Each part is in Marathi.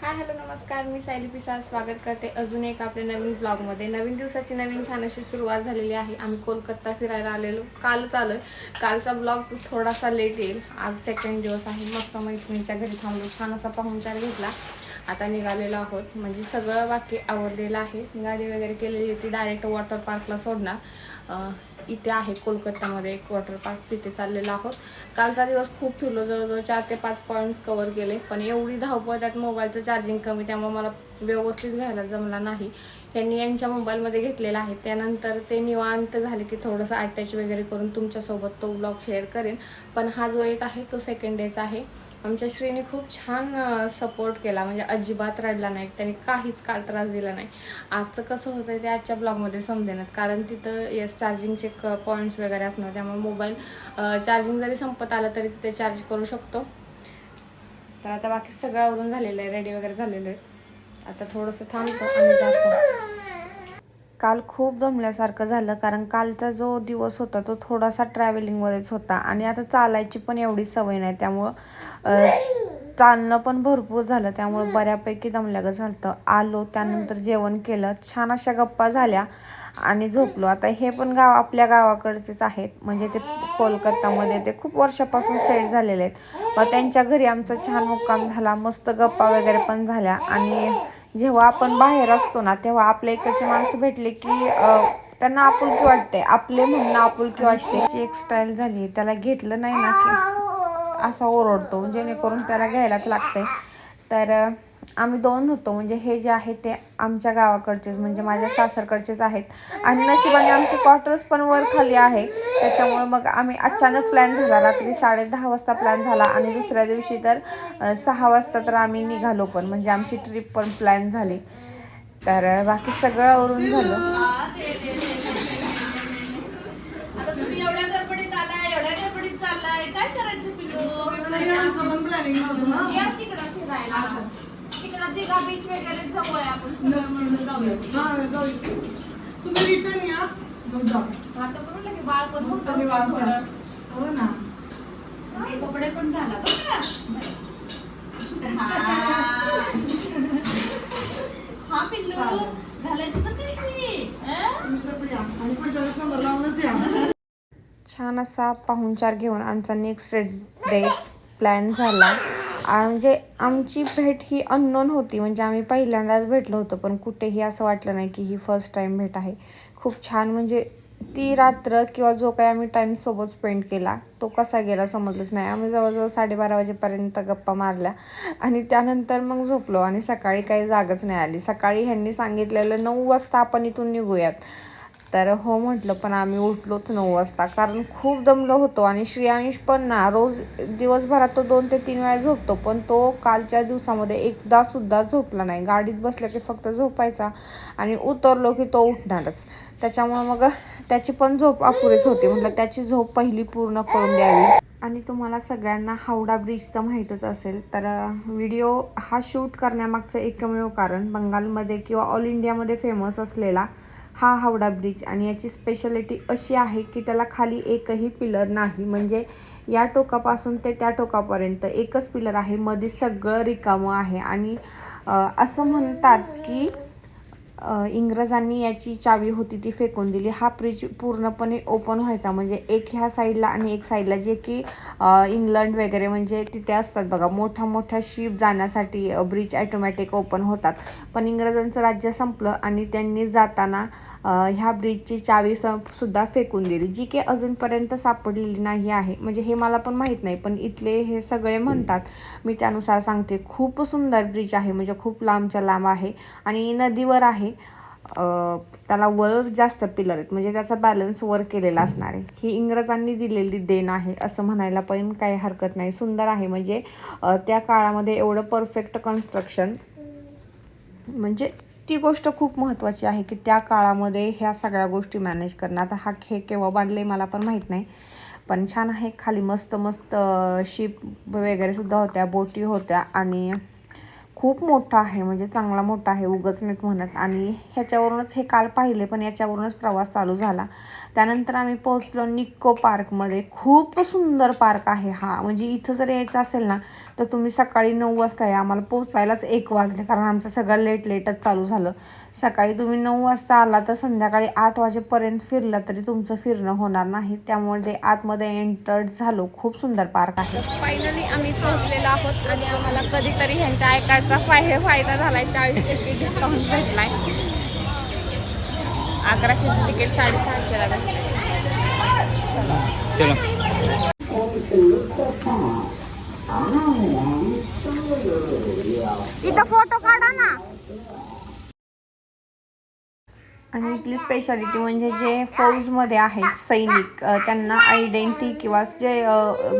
हाय हॅलो नमस्कार. मी सायली पिसाळ स्वागत करते अजून एक आपल्या नवीन ब्लॉगमध्ये. नवीन दिवसाची नवीन छान अशी सुरुवात झालेली आहे. आम्ही कोलकाता फिरायला आलेलो. कालच आलो कालचा ब्लॉग थोडासा लेट येईल. आज सेकंड दिवस आहे. मस्त मैत्रिणीच्या घरी थांबलो. छान असा पाहुणचार घेतला. आता निघालेलो आहोत. म्हणजे सगळं बाकी आवडलेलं आहे. गाडी वगैरे केलेली होती डायरेक्ट वॉटर पार्कला सोडणार. इथे आहे कोलकातामध्ये एक वॉटर पार्क तिथे चाललेलो आहोत. कालचा दिवस खूप फिरलो जवळजवळ चार ते पाच पॉईंट्स कवर केले. पण एवढी धावपळ त्यात मोबाईलचं चार्जिंग कमी त्यामुळे मला व्यवस्थित घ्यायला जमला नाही. त्यांनी यांच्या मोबाईलमध्ये घेतलेला आहे. त्यानंतर ते निवांत झाले की थोडंसं अटॅच वगैरे करून तुमच्यासोबत तो ब्लॉग शेअर करेन. पण हा जो एक आहे तो सेकंड डेचा आहे. आमच्या श्रीने खूप छान सपोर्ट केला. म्हणजे अजिबात रडला नाही. त्याने काहीच काल त्रास दिला नाही. आजचं कसं होतं ते आजच्या ब्लॉगमध्ये समजेनच कारण तिथं येस चार्जिंगचे क पॉईंट्स वगैरे असणार. त्यामुळे मोबाईल चार्जिंग जरी संपत आलं तरी तिथे चार्ज करू शकतो. तर आता बाकी सगळं आवरून झालेलं आहे. रेडी वगैरे झालेलं आहे. आता थोडंसं थांबतो. आणि जातो. काल खूप दमल्यासारखं झालं कारण कालचा जो दिवस होता तो थोडासा ट्रॅव्हलिंगमध्येच होता आणि आता चालायची पण एवढी सवय नाही. त्यामुळं चालणं पण भरपूर झालं. त्यामुळं बऱ्यापैकी दमल्यागं झालं आलो त्यानंतर जेवण केलं. छान अशा गप्पा झाल्या आणि झोपलो. आता हे पण गाव आपल्या गावाकडचेच आहेत. म्हणजे ते कोलकातामध्ये ते खूप वर्षापासून सेट झालेले आहेत. मग त्यांच्या घरी आमचा छान मुक्काम झाला. मस्त गप्पा वगैरे पण झाल्या आणि जेव्हा आपण बाहेर असतो ना तेव्हा आपल्या इकडचे माणसं भेटले की त्यांना आपुलकी वाटते. आपले म्हणणं आपुलकी वाटते. ची एक स्टाईल झाली. त्याला घेतलं नाही ना की असा ओरडतो. जेणेकरून त्याला घ्यायलाच लागते तर आम्ही दोन होतो. म्हणजे हे जे आहे ते आमच्या गावाकडचेच म्हणजे माझ्या सासरकडचेच आहेत. आणि नशिबाने आमचे क्वार्टर्स पण वर खाली आहे. त्याच्यामुळे मग आम्ही अचानक प्लॅन झाला. रात्री साडे दहा वाजता प्लॅन झाला. आणि दुसऱ्या दिवशी तर सहा वाजता तर आम्ही निघालो पण. म्हणजे आमची ट्रिप पण प्लॅन झाली. तर बाकी सगळं आवरून झालं. काय तिकडं फिरायला तिकडं दिघा बीच वगैरे जवळ आहे आपण. सगळं मिळून जाऊया. हा जाऊ इथे. तुम्ही रिटर्न या. मग जाऊ. आता की बाळ पण मस्त. हो ना. हे. कपडे पण घाला बरं का? हा. पिल्लू. चालेल. घालायचं पण कशी अं? तुम्ही जर या. आणि पुढच्या वेळेस नंबर लावूनच या. छान असा पाहुणचार घेऊन आमचा नेक्स्ट डे प्लॅन झाला. म्हणजे आमची भेट ही अननोन होती. म्हणजे आम्ही पहिल्यांदाच भेटलो होतो पण कुठेही असं वाटलं नाही की ही फर्स्ट टाईम भेट आहे. खूप छान म्हणजे ती रात्र किंवा जो काही आम्ही टाईम सोबत स्पेंड केला तो कसा गेला समजलंच नाही. आम्ही जवळजवळ साडेबारा वाजेपर्यंत गप्पा मारल्या आणि त्यानंतर मग झोपलो आणि सकाळी काही जागच नाही आली. सकाळी ह्यांनी सांगितलेलं नऊ वाजता आपण इथून निघूयात. तर हो म्हटलं पण आम्ही उठलोच नऊ वाजता. कारण खूप दमलो होतो आणि श्रेयांश पण ना रोज दिवसभरात तो दोन ते तीन वेळा झोपतो पण तो कालच्या दिवसामध्ये एकदा सुद्धा झोपला नाही. गाडीत बसलं की फक्त झोपायचा आणि उतरलो की तो उठणारच. त्याच्यामुळे मग त्याची पण झोप अपुरीच होती. म्हटलं त्याची झोप पहिली पूर्ण करून द्यावी. आणि तुम्हाला सगळ्यांना हावडा ब्रिज तर माहीतच असेल तर व्हिडिओ हा शूट करण्यामागचं एकमेव कारण बंगालमध्ये किंवा ऑल इंडियामध्ये फेमस असलेला हा हावडा ब्रिज आणि याची स्पेशालिटी अशी आहे की त्याला खाली एकही पिलर नाही. म्हणजे या टोकापासून ते त्या टोकापर्यंत एकच पिलर आहे. मध्ये सगळं रिकामं आहे. आणि असं म्हणतात की इंग्रजांनी याची चावी होती ती फेकून दिली. हा ब्रिज पूर्णपणे ओपन व्हायचा. म्हणजे एक ह्या साईडला आणि एक साईडला जे की इंग्लंड वगैरे म्हणजे तिथे असतात बघा. मोठ्या मोठ्या शिप जाण्यासाठी ब्रिज ॲटोमॅटिक ओपन होतात. पण इंग्रजांचं राज्य संपलं आणि त्यांनी जाताना ह्या ब्रिजची चावी स सुद्धा फेकून दिली. जी की अजूनपर्यंत सापडलेली नाही आहे. म्हणजे हे मला पण माहीत नाही. पण इथले हे सगळे म्हणतात. मी त्यानुसार सांगते. खूप सुंदर ब्रिज आहे. म्हणजे खूप लांबच्या लांब आहे. आणि नदीवर आहे. अ, त्याला वर जास्त पिलर आहेत. म्हणजे त्याचा बॅलन्स वर केलेला असणार आहे. ही इंग्रजांनी दिलेली देण आहे असं म्हणायला पण काही हरकत नाही. सुंदर आहे. म्हणजे त्या काळामध्ये एवढं परफेक्ट कन्स्ट्रक्शन म्हणजे ती गोष्ट खूप महत्त्वाची आहे की त्या काळामध्ये ह्या सगळ्या गोष्टी मॅनेज करणं. आता हा खे केव्हा बांधले मला पण माहीत नाही. पण छान आहे. खाली मस्त मस्त शिप वगैरे सुद्धा होत्या बोटी होत्या आणि खूप मोठा आहे म्हणजे चांगला मोठा आहे उगच नाहीत म्हणत. आणि ह्याच्यावरूनच हे काल पाहिले पण याच्यावरूनच प्रवास चालू झाला. त्यानंतर आम्ही पोहोचलो निक्को पार्कमध्ये. खूप सुंदर पार्क आहे हा. म्हणजे इथं जर यायचं असेल ना तर तुम्ही सकाळी नऊ वाजता या. आम्हाला पोहोचायलाच एक वाजले कारण आमचं सगळं लेट लेटच चालू झालं. सकाळी तुम्ही नऊ वाजता आला तर संध्याकाळी आठ वाजेपर्यंत फिरला तरी तुमचं फिरणं होणार नाही. त्यामुळे ते आतमध्ये एंटर्ड झालो. खूप सुंदर पार्क आहे. फायनली आम्ही पोहोचलेलो आहोत आणि आम्हाला कधीतरी ह्यांच्या आयकार्डचा फाय फायदा झालाय चाळीस टक्के डिस्काउंट भेटलाय. अकराशेचं तिकीट साडेसहाशेला भेटलंय चलो. इथं फोटो काढा ना. आणि इथली स्पेशालिटी म्हणजे जे फौजमध्ये आहेत सैनिक त्यांना आयडेंटिटी किंवा जे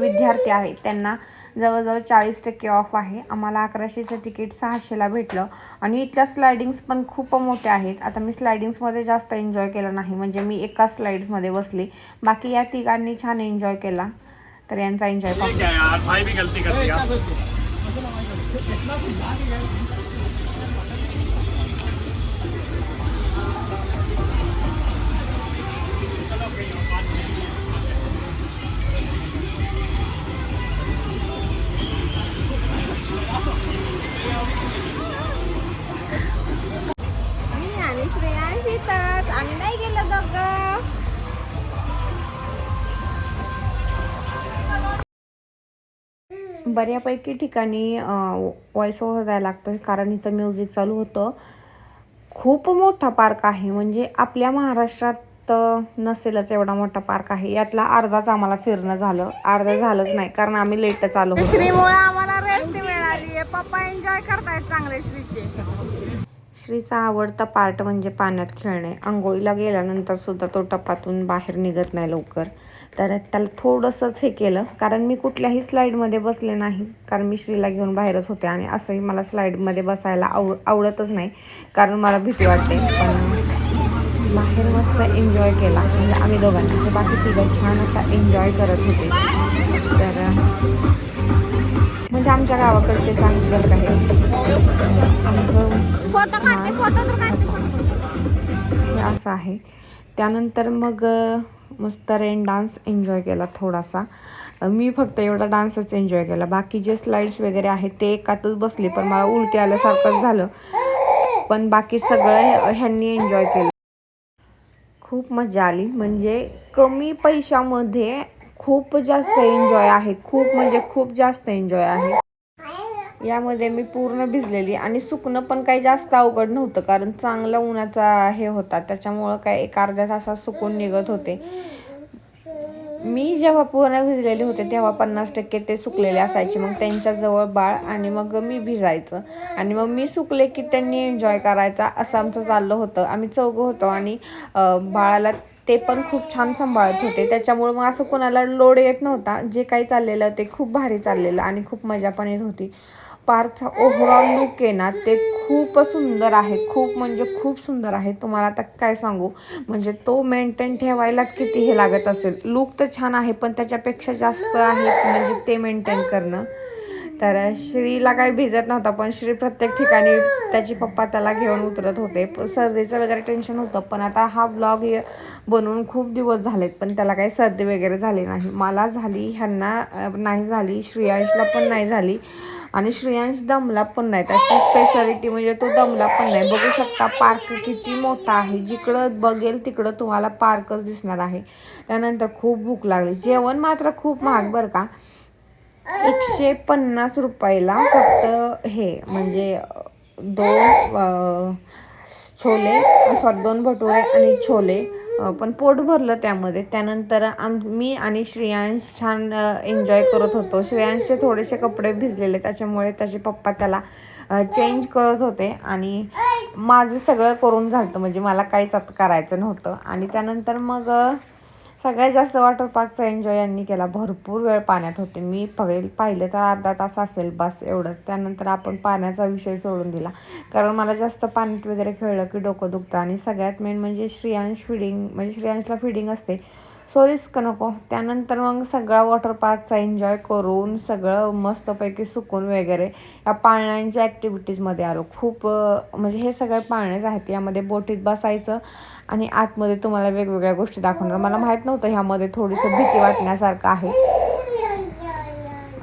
विद्यार्थी आहेत त्यांना जवळजवळ चाळीस टक्के ऑफ आहे. आम्हाला अकराशेचं तिकीट सहाशेला भेटलं. आणि इथल्या स्लायडिंग्स पण खूप मोठ्या आहेत. आता मी स्लायडिंग्समध्ये जास्त एन्जॉय केलं नाही. म्हणजे मी एका स्लाइड्समध्ये बसले. बाकी या तिघांनी छान एन्जॉय केला. तर यांचा एन्जॉय पाहू. बऱ्यापैकी ठिकाणी व्हॉइस ओव्हर द्यायला लागतो कारण इथं म्युझिक चालू होतं. खूप मोठा पार्क आहे. म्हणजे आपल्या महाराष्ट्रात नसेलच एवढा मोठा पार्क आहे. यातला अर्धाच आम्हाला फिरणं झालं. अर्धा झालंच नाही. कारण आम्ही लेटच आलो श्रीमुळे आम्हाला रेस्ट मिळाली पप्पा एन्जॉय करतायत चांगले श्रीचे. श्रीचा आवडता पार्ट म्हणजे पाण्यात खेळणे. आंघोळीला गेल्यानंतर सुद्धा तो टपातून बाहेर निघत नाही लवकर. तर त्याला थोडंसंच हे केलं. कारण मी कुठल्याही स्लाईडमध्ये बसले नाही. कारण मी श्रीला घेऊन बाहेरच होते आणि असंही मला स्लाईडमध्ये बसायला आव आवडतच नाही. कारण मला भीती वाटते. पण बाहेर मस्त एन्जॉय केला. म्हणजे आम्ही दोघांनी. बाकी तिघं छान असा एन्जॉय करत होते. तर म्हणजे आमच्या गावाकडचे चांगले बरं काही आमचं हे असं आहे. त्यानंतर मग मस्त रेन डान्स एन्जॉय केला थोडासा. मी फक्त एवढा डान्सच एन्जॉय केला. बाकी जे स्लाइड्स वगैरे आहेत ते एकातच बसले पण मला उलटी आल्यासारखंच झालं. पण बाकी सगळं ह्यांनी एन्जॉय केलं. खूप मजा आली. म्हणजे कमी पैशामध्ये खूप जास्त एन्जॉय आहे. खूप म्हणजे खूप जास्त एन्जॉय आहे. यामध्ये मी पूर्ण भिजलेली आणि सुकणं पण काही जास्त अवघड नव्हतं कारण चांगला उन्हाचा हे होता. त्याच्यामुळं काय एक अर्ध्या तासात सुकून निघत होते. मी जेव्हा पूर्ण भिजलेले होते तेव्हा पन्नास टक्के ते सुकलेले असायचे. मग त्यांच्याजवळ बाळ आणि मग मी भिजायचं. आणि मग मी सुकले की त्यांनी एन्जॉय करायचा असं आमचं चाललं होतं. आम्ही चौघं होतो आणि बाळाला ते पण खूप छान सांभाळत होते. त्याच्यामुळे मग असं कोणाला लोड येत नव्हता. जे काही चाललेलं ते खूप भारी चाललेलं आणि खूप मजा पण येत होती. पार्कचा ओव्हरऑल लुक आहे ना ते खूप सुंदर आहे. खूप म्हणजे खूप सुंदर आहे. तुम्हाला आता काय सांगू? म्हणजे तो मेंटेन ठेवायलाच किती हे लागत असेल. लुक तर छान आहे पण त्याच्यापेक्षा जास्त आहे म्हणजे ते मेंटेन करणं. तर श्रीला काही भिजत नव्हता पण श्री प्रत्येक ठिकाणी त्याची पप्पा त्याला घेऊन उतरत होते. सर्दीचं वगैरे टेन्शन होतं पण आता हा ब्लॉग बनवून खूप दिवस झालेत पण त्याला काही सर्दी वगैरे झाली नाही. मला झाली ह्यांना नाही झाली श्रेयांशला पण नाही झाली आणि श्रेयांश दमला पण नाही. त्याची स्पेशालिटी म्हणजे तो दमला पण नाही. बघू शकता पार्क किती मोठा आहे. जिकडं बघेल तिकडं तुम्हाला पार्कच दिसणार आहे. त्यानंतर खूप भूक लागली. जेवण मात्र खूप महाग बरं का? एकशे पन्नास रुपयाला फक्त हे म्हणजे दोन छोले सॉरी दोन भटुरे आणि छोले. पण पोट भरलं त्यामध्ये. त्यानंतर आम मी आणि श्रेयांश छान एन्जॉय करत होतो. श्रेयांशचे थोडेसे कपडे भिजलेले त्याच्यामुळे त्याचे पप्पा त्याला चेंज करत होते आणि माझं सगळं करून झालं म्हणजे मला काहीच आता करायचं नव्हतं. आणि त्यानंतर मग सगळ्यात जास्त वॉटर पार्कचा एन्जॉय यांनी केला. भरपूर वेळ पाण्यात होते. मी पहिले पाहिलं तर अर्धा तास असेल बस एवढंच. त्यानंतर आपण पाण्याचा विषय सोडून दिला. कारण मला जास्त पाण्यात वगैरे खेळलं की डोकं दुखतं. आणि सगळ्यात मेन म्हणजे श्रियांश फिडिंग म्हणजे श्रियांशला फिडिंग असते. सो रिस्क नको त्यानंतर मग सगळा वॉटर पार्कचा एन्जॉय करून सगळं मस्तपैकी सुकून वगैरे या पाळण्यांच्या ॲक्टिव्हिटीजमध्ये आलो. खूप म्हणजे हे सगळे पाळणेच आहेत. यामध्ये बोटीत बसायचं आणि आतमध्ये तुम्हाला वेगवेगळ्या गोष्टी दाखवणार. मला माहीत नव्हतं ह्यामध्ये थोडीसं भीती वाटण्यासारखं आहे.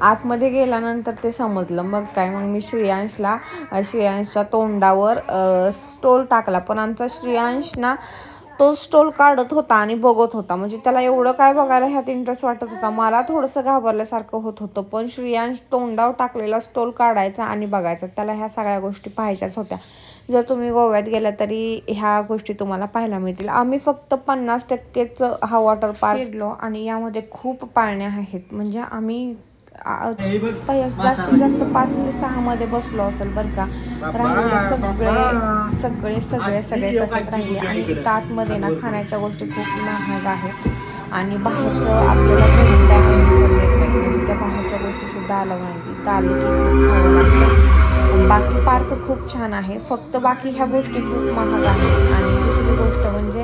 आतमध्ये गेल्यानंतर ते समजलं. मग काय मग मी श्रेयांशला श्रेयांशच्या तोंडावर स्टोल टाकला. पण आमचा श्रेयांश ना तो स्टोल काढत होता आणि बघत होता. म्हणजे त्याला एवढं काय बघायला ह्यात इंटरेस्ट वाटत होता? मला थोडंसं घाबरल्यासारखं होत होतं. पण श्रेयांश तोंडावर टाकलेला स्टोल काढायचा आणि बघायचा. त्याला ह्या सगळ्या गोष्टी पाहायच्याच होत्या. जर तुम्ही गोव्यात गेला तरी ह्या गोष्टी तुम्हाला पाहायला मिळतील. आम्ही फक्त पन्नास टक्केच हा वॉटर पार्क फिरलो. आणि यामध्ये खूप पाळण्या आहेत. म्हणजे आम्ही जास्तीत जास्त पाच ते सहा मध्ये बसलो असेल बरं का. राहिले सगळे सगळे सगळे सगळे तसेच राहिले. आणि इथं आतमध्ये ना खाण्याच्या गोष्टी खूप महाग आहेत. आणि बाहेरचं आपल्याला घरून काय आणून पण देत नाहीत. म्हणजे त्या बाहेरच्या गोष्टी सुद्धा आलं नाही. इथं आले की खावं लागतं. बाकी पार्क खूप छान आहे फक्त बाकी ह्या गोष्टी खूप महाग आहेत. आणि दुसरी गोष्ट म्हणजे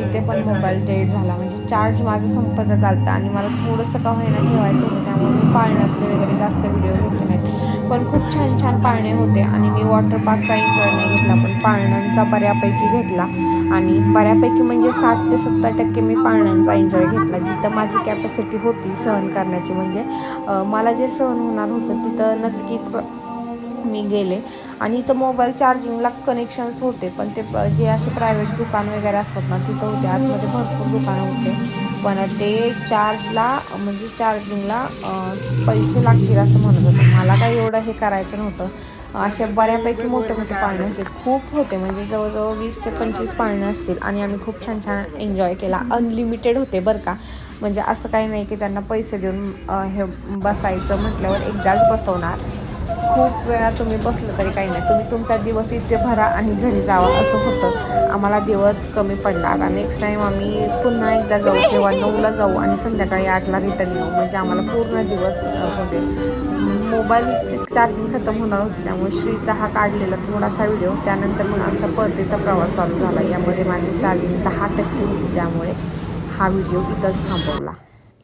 इथे पण मोबाईल डेट झाला. म्हणजे चार्ज माझं संपत चालतं आणि मला थोडंसं का व्हायला ठेवायचं होतं त्यामुळे मी पाळण्यातले वगैरे जास्त व्हिडिओ घेतले नाहीत. पण खूप छान छान पाळणे होते आणि मी वॉटर पार्कचा एन्जॉय नाही घेतला पण पाळण्यांचा बऱ्यापैकी घेतला. आणि बऱ्यापैकी म्हणजे साठ ते सत्तर टक्के मी पाळण्यांचा एन्जॉय घेतला. जिथं माझी कॅपॅसिटी होती सहन करण्याची म्हणजे मला जे सहन होणार होतं तिथं नक्कीच मी गेले. आणि इथं मोबाईल चार्जिंगला कनेक्शन्स होते पण ते प- जे असे प्रायव्हेट दुकान वगैरे असतात ना तिथं होते. आतमध्ये भरपूर दुकानं होते. पण ते चार्जला म्हणजे चार्जिंगला पैसे लागतील असं म्हणत होतं. मला काही एवढं हे करायचं नव्हतं. असे बऱ्यापैकी मोठे मोठे पाळणे होते. खूप होते. म्हणजे जवळजवळ वीस ते पंचवीस पाळणे असतील. आणि आम्ही खूप छान छान एन्जॉय केला. अनलिमिटेड होते बरं का. म्हणजे असं काही नाही की त्यांना पैसे देऊन हे बसायचं म्हटल्यावर एकदाच बसवणार. खूप वेळा तुम्ही बसलं तरी काही नाही. तुम्ही तुमचा दिवस इथे भरा आणि घरी जावा असं होतं. आम्हाला दिवस कमी पडला आता नेक्स्ट टाईम आम्ही पुन्हा एकदा जाऊ किंवा नऊला जाऊ आणि संध्याकाळी आठला रिटर्न येऊ. म्हणजे आम्हाला पूर्ण दिवस होते. मोबाईलची चार्जिंग खतम होणार होती त्यामुळे श्रीचा हा काढलेला थोडासा व्हिडिओ त्यानंतर मग आमचा परतीचा प्रवास चालू झाला. यामध्ये माझी चार्जिंग दहा टक्के होती त्यामुळे हा व्हिडिओ इथंच थांबवला.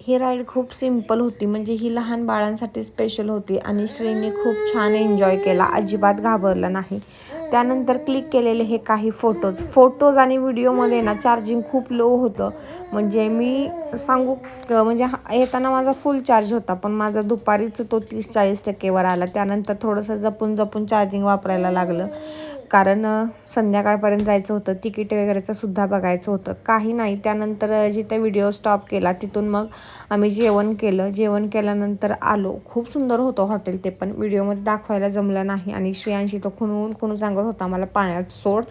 ही राईड खूप सिंपल होती. म्हणजे ही लहान बाळांसाठी स्पेशल होती आणि श्रीने खूप छान एन्जॉय केला. अजिबात घाबरला नाही. त्यानंतर क्लिक केलेले हे काही फोटोज फोटोज आणि व्हिडिओमध्ये ना चार्जिंग खूप लो होतं. म्हणजे मी सांगू क- म्हणजे हा- येताना माझा फुल चार्ज होता पण माझा दुपारीच तो तीस चाळीस टक्केवर आला. त्यानंतर थोडंसं जपून जपून चार्जिंग वापरायला लागलं. कारण संध्याकाळपर्यंत जायचं होतं तिकीट वगैरेचं सुद्धा बघायचं होतं. काही नाही त्यानंतर जिथे व्हिडिओ स्टॉप केला तिथून मग आम्ही जेवण केलं. जेवण केल्यानंतर आलो. खूप सुंदर होतं हॉटेल ते पण. व्हिडिओमध्ये दाखवायला जमलं नाही आणि श्रेयांशी तो खुनवून खुनून सांगत होता मला पाण्यात सोड.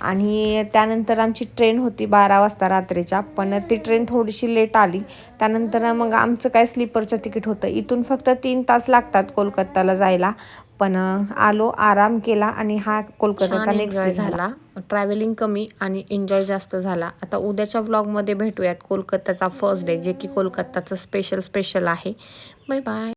आणि त्यानंतर आमची ट्रेन होती बारा वाजता रात्रीच्या. पण ती ट्रेन थोडीशी लेट आली. त्यानंतर मग आमचं काय स्लीपरचं तिकीट होतं. इथून फक्त तीन तास लागतात कोलकाताला जायला. पण आलो आराम केला आणि हा कोलकाताचा नेक्स्ट डे झाला. ट्रॅव्हलिंग कमी आणि एन्जॉय जास्त झाला. आता उद्याच्या व्लॉगमध्ये भेटूयात कोलकाताचा फर्स्ट डे जे की कोलकाताचं स्पेशल स्पेशल आहे. Bye bye